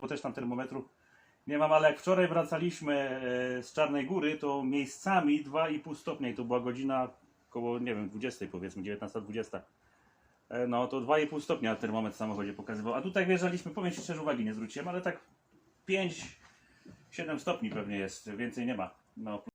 bo też tam termometru nie mam, ale jak wczoraj wracaliśmy e, z Czarnej Góry, to miejscami 2,5 stopnia i to była godzina około, nie wiem, 20 powiedzmy, 19-20. E, no to 2,5 stopnia termometr w samochodzie pokazywał. A tutaj wjeżdżaliśmy, powiem Ci szczerze, uwagi nie zwróciłem, ale tak 5-7 stopni pewnie jest, więcej nie ma. No,